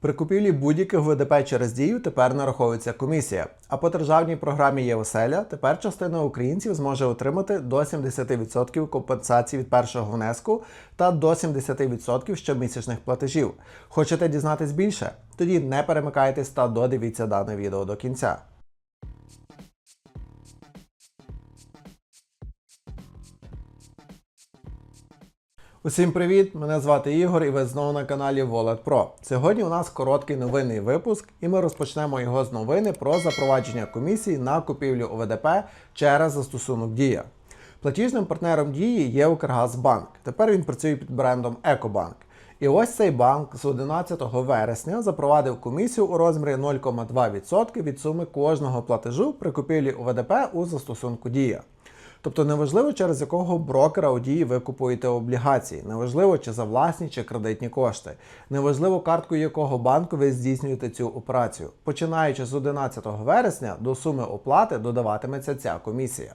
При купівлі будь-яких ВДП через дію тепер нараховується комісія. А по державній програмі ЄОСЕЛЯ тепер частина українців зможе отримати до 70% компенсації від першого внеску та до 70% щомісячних платежів. Хочете дізнатись більше? Тоді не перемикайтесь та додивіться дане відео до кінця. Усім привіт! Мене звати Ігор і ви знову на каналі Wallet Pro. Сьогодні у нас короткий новинний випуск, і ми розпочнемо його з новини про запровадження комісії на купівлю ОВДП через застосунок Дія. Платіжним партнером дії є Укргазбанк. Тепер він працює під брендом Екобанк. І ось цей банк з 11 вересня запровадив комісію у розмірі 0,2% від суми кожного платежу при купівлі ОВДП у застосунку Дія. Тобто неважливо, через якого брокера у дії ви купуєте облігації, неважливо, чи за власні, чи кредитні кошти, неважливо, карткою якого банку ви здійснюєте цю операцію. Починаючи з 11 вересня до суми оплати додаватиметься ця комісія.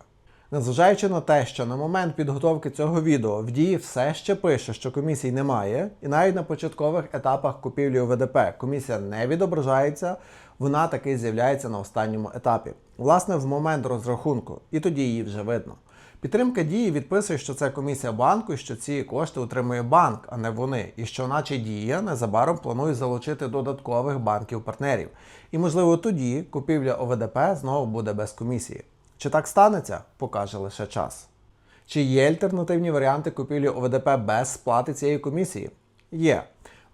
Незважаючи на те, що на момент підготовки цього відео в дії все ще пише, що комісій немає, і навіть на початкових етапах купівлі ОВДП комісія не відображається, вона таки з'являється на останньому етапі. Власне, в момент розрахунку, і тоді її вже видно. Підтримка дії відписує, що це комісія банку і що ці кошти отримує банк, а не вони, і що, наче дія, незабаром планує залучити додаткових банків-партнерів. І, можливо, тоді купівля ОВДП знову буде без комісії. Чи так станеться, покаже лише час. Чи є альтернативні варіанти купівлі ОВДП без сплати цієї комісії? Є.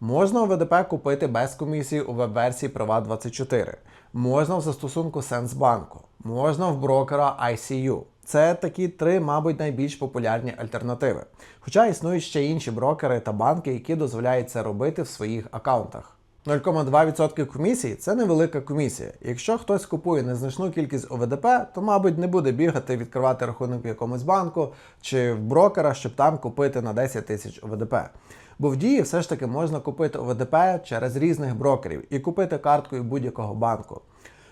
Можна ОВДП купити без комісії у веб-версії Права24, Можна в застосунку Сенсбанку, можна в брокера ICU. Це такі три, мабуть, найбільш популярні альтернативи. Хоча існують ще інші брокери та банки, які дозволяють це робити в своїх аккаунтах. 0,2% комісії це невелика комісія. Якщо хтось купує незначну кількість ОВДП, то, мабуть, не буде бігати, відкривати рахунок в якомусь банку чи в брокера, щоб там купити на 10 тисяч ОВДП. Бо в дії все ж таки можна купити ОВДП через різних брокерів і купити карткою будь-якого банку.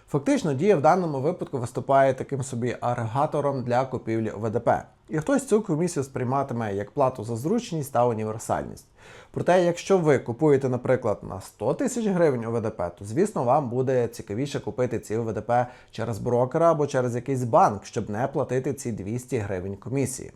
Фактично, дія в даному випадку виступає таким собі агрегатором для купівлі ОВДП. І хтось цю комісію сприйматиме як плату за зручність та універсальність. Проте, якщо ви купуєте, наприклад, на 100 тисяч гривень ОВДП, то звісно вам буде цікавіше купити ці ОВДП через брокера або через якийсь банк, щоб не платити ці 200 гривень комісії.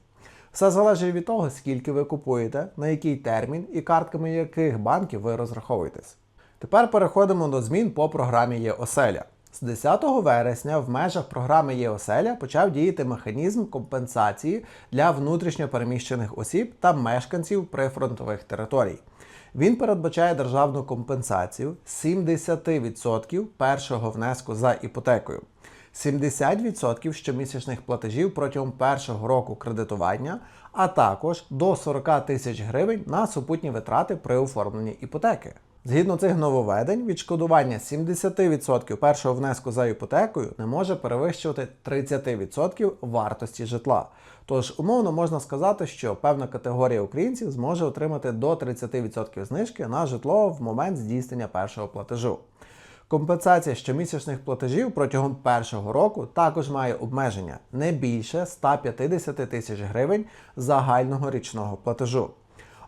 Все залежить від того, скільки ви купуєте, на який термін і картками яких банків ви розраховуєтесь. Тепер переходимо до змін по програмі ЄОСЕЛЯ. З 10 вересня в межах програми ЄОСЕЛЯ почав діяти механізм компенсації для внутрішньо переміщених осіб та мешканців прифронтових територій. Він передбачає державну компенсацію 70% першого внеску за іпотекою, 70% щомісячних платежів протягом першого року кредитування, а також до 40 тисяч гривень на супутні витрати при оформленні іпотеки. Згідно цих нововведень, відшкодування 70% першого внеску за іпотекою не може перевищувати 30% вартості житла. Тож, умовно можна сказати, що певна категорія українців зможе отримати до 30% знижки на житло в момент здійснення першого платежу. Компенсація щомісячних платежів протягом першого року також має обмеження не більше 150 тисяч гривень загального річного платежу.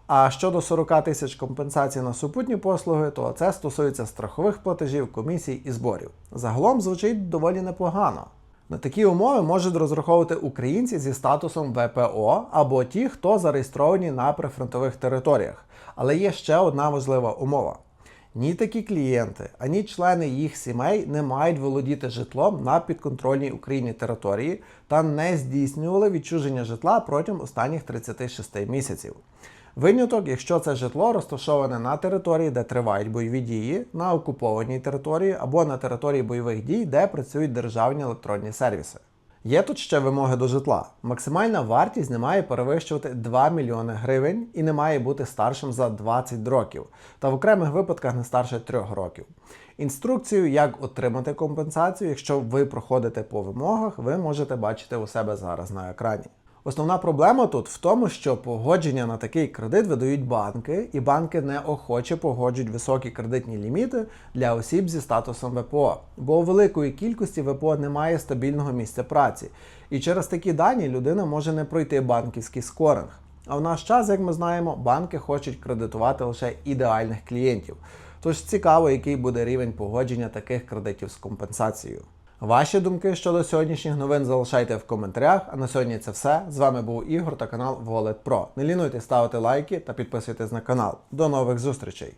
А щодо 40 тисяч компенсацій на супутні послуги, то це стосується страхових платежів, комісій і зборів. Загалом звучить доволі непогано. На такі умови можуть розраховувати українці зі статусом ВПО або ті, хто зареєстровані на прифронтових територіях. Але є ще одна важлива умова. Ні такі клієнти, ані члени їх сімей не мають володіти житлом на підконтрольній Україні території та не здійснювали відчуження житла протягом останніх 36 місяців. Виняток, якщо це житло розташоване на території, де тривають бойові дії, на окупованій території або на території бойових дій, де працюють державні електронні сервіси. Є тут ще вимоги до житла. Максимальна вартість не має перевищувати 2 мільйони гривень і не має бути старшим за 20 років, та в окремих випадках не старше 3 років. Інструкцію, як отримати компенсацію, якщо ви проходите по вимогах, ви можете бачити у себе зараз на екрані. Основна проблема тут в тому, що погодження на такий кредит видають банки, і банки неохоче погоджують високі кредитні ліміти для осіб зі статусом ВПО, бо у великої кількості ВПО немає стабільного місця праці. І через такі дані людина може не пройти банківський скоринг. А в наш час, як ми знаємо, банки хочуть кредитувати лише ідеальних клієнтів. Тож цікаво, який буде рівень погодження таких кредитів з компенсацією. Ваші думки щодо сьогоднішніх новин залишайте в коментарях. А на сьогодні це все. З вами був Ігор та канал Wallet Pro. Не лінуйте ставити лайки та підписуйтесь на канал. До нових зустрічей!